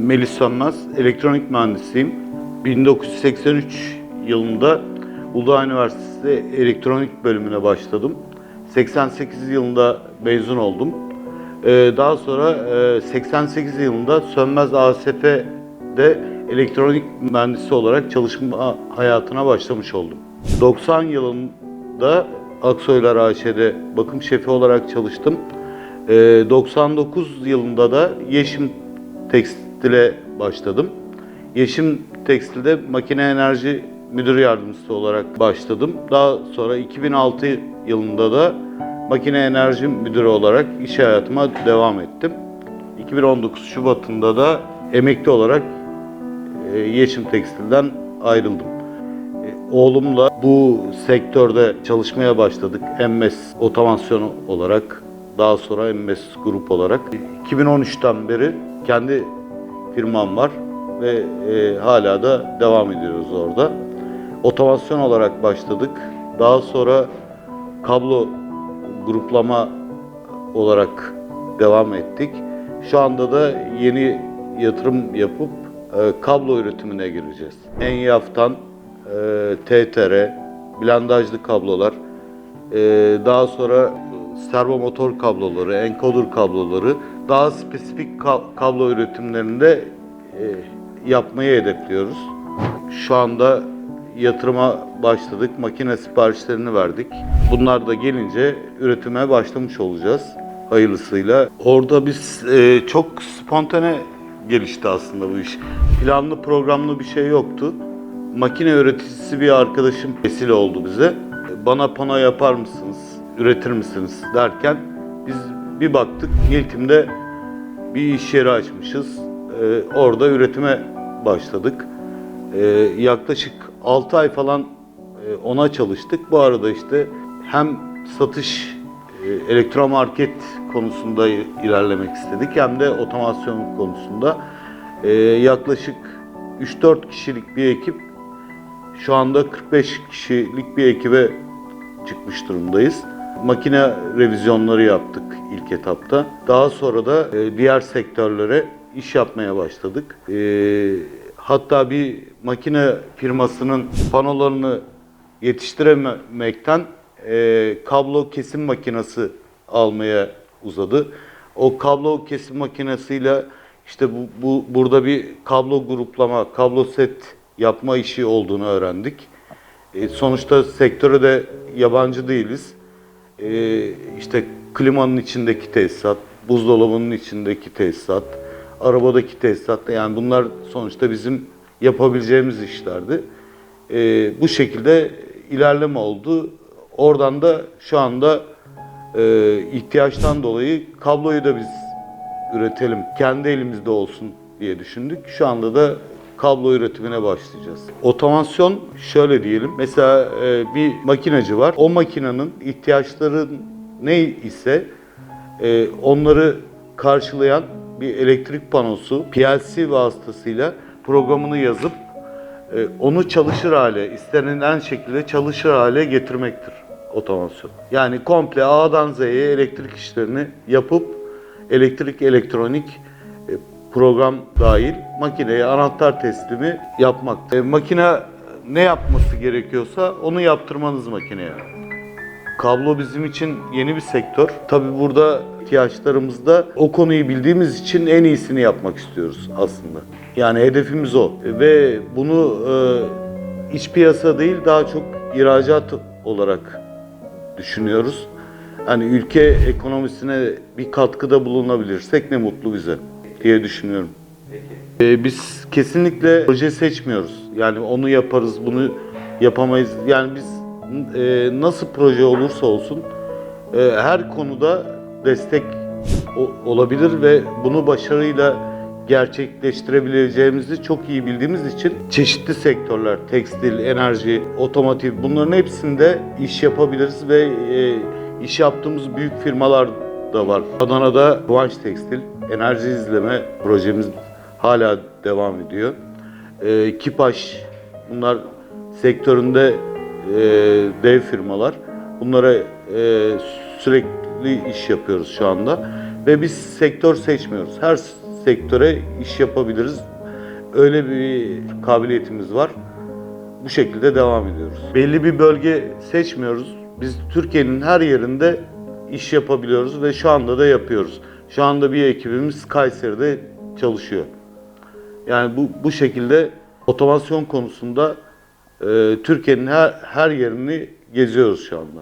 Melih Sönmez, elektronik mühendisiyim. 1983 yılında Uludağ Üniversitesi elektronik bölümüne başladım. 88 yılında mezun oldum. Ee, Daha sonra e, 88 yılında Sönmez ASF'de elektronik mühendisi olarak çalışma hayatına başlamış oldum. 90 yılında Aksoylar AŞ'de bakım şefi olarak çalıştım. Ee, 99 yılında da Yeşim Tekstil'e başladım. Yeşim Tekstil'de makine enerji müdür yardımcısı olarak başladım. Daha sonra 2006 yılında da makine enerji müdürü olarak iş hayatıma devam ettim. 2019 Şubat'ında da emekli olarak e, Yeşim Tekstil'den ayrıldım. E, Oğlumla bu sektörde çalışmaya başladık. MS otomasyon olarak, daha sonra MS grup olarak. 2013'ten beri kendi firmam var ve e, hala da devam ediyoruz orada. Otomasyon olarak başladık. Daha sonra kablo gruplama olarak devam ettik. Şu anda da yeni yatırım yapıp e, kablo üretimine gireceğiz. Enyaf'tan e, TTR, blandajlı kablolar, e, daha sonra servo motor kabloları, encoder kabloları, daha spesifik ka- kablo üretimlerinde e, yapmayı hedefliyoruz. Şu anda yatırıma başladık, makine siparişlerini verdik. Bunlar da gelince üretime başlamış olacağız hayırlısıyla. Orada biz e, çok spontane gelişti aslında bu iş. Planlı programlı bir şey yoktu. Makine üreticisi bir arkadaşım vesile oldu bize. Bana pano yapar mısınız, üretir misiniz derken biz bir baktık Niltim'de bir iş yeri açmışız. Ee, orada üretime başladık. Ee, yaklaşık 6 ay falan e, ona çalıştık. Bu arada işte hem satış e, elektromarket konusunda ilerlemek istedik hem de otomasyon konusunda. Ee, yaklaşık 3-4 kişilik bir ekip şu anda 45 kişilik bir ekibe çıkmış durumdayız. Makine revizyonları yaptık ilk etapta. Daha sonra da e, diğer sektörlere iş yapmaya başladık. E, hatta bir makine firmasının panolarını yetiştirememekten e, kablo kesim makinesi almaya uzadı. O kablo kesim makinesiyle işte bu, bu burada bir kablo gruplama, kablo set yapma işi olduğunu öğrendik. E, sonuçta sektöre de yabancı değiliz. E, işte klimanın içindeki tesisat, buzdolabının içindeki tesisat, arabadaki tesisat yani bunlar sonuçta bizim yapabileceğimiz işlerdi. E, bu şekilde ilerleme oldu. Oradan da şu anda e, ihtiyaçtan dolayı kabloyu da biz üretelim, kendi elimizde olsun diye düşündük. Şu anda da kablo üretimine başlayacağız. Otomasyon şöyle diyelim. Mesela e, bir makinacı var. O makinenin ihtiyaçları ne ise e, onları karşılayan bir elektrik panosu PLC vasıtasıyla programını yazıp e, onu çalışır hale, istenilen şekilde çalışır hale getirmektir otomasyon. Yani komple A'dan Z'ye elektrik işlerini yapıp elektrik, elektronik program dahil makineye anahtar teslimi yapmak. E, makine ne yapması gerekiyorsa onu yaptırmanız makineye. Kablo bizim için yeni bir sektör. Tabii burada ihtiyaçlarımızda o konuyu bildiğimiz için en iyisini yapmak istiyoruz aslında. Yani hedefimiz o. Ve bunu e, iç piyasa değil daha çok ihracat olarak düşünüyoruz. Hani ülke ekonomisine bir katkıda bulunabilirsek ne mutlu bize diye düşünüyorum. Ee, biz kesinlikle proje seçmiyoruz. Yani onu yaparız, bunu yapamayız. Yani biz e, nasıl proje olursa olsun e, her konuda destek o- olabilir ve bunu başarıyla gerçekleştirebileceğimizi çok iyi bildiğimiz için çeşitli sektörler, tekstil, enerji, otomotiv bunların hepsinde iş yapabiliriz ve e, iş yaptığımız büyük firmalar da var. Adana'da Kıvanç Tekstil, enerji izleme projemiz hala devam ediyor. E, Kipaş, bunlar sektöründe e, dev firmalar. Bunlara e, sürekli iş yapıyoruz şu anda. Ve biz sektör seçmiyoruz. Her sektöre iş yapabiliriz. Öyle bir kabiliyetimiz var. Bu şekilde devam ediyoruz. Belli bir bölge seçmiyoruz. Biz Türkiye'nin her yerinde iş yapabiliyoruz ve şu anda da yapıyoruz. Şu anda bir ekibimiz Kayseri'de çalışıyor. Yani bu, bu şekilde otomasyon konusunda e, Türkiye'nin her, her yerini geziyoruz şu anda.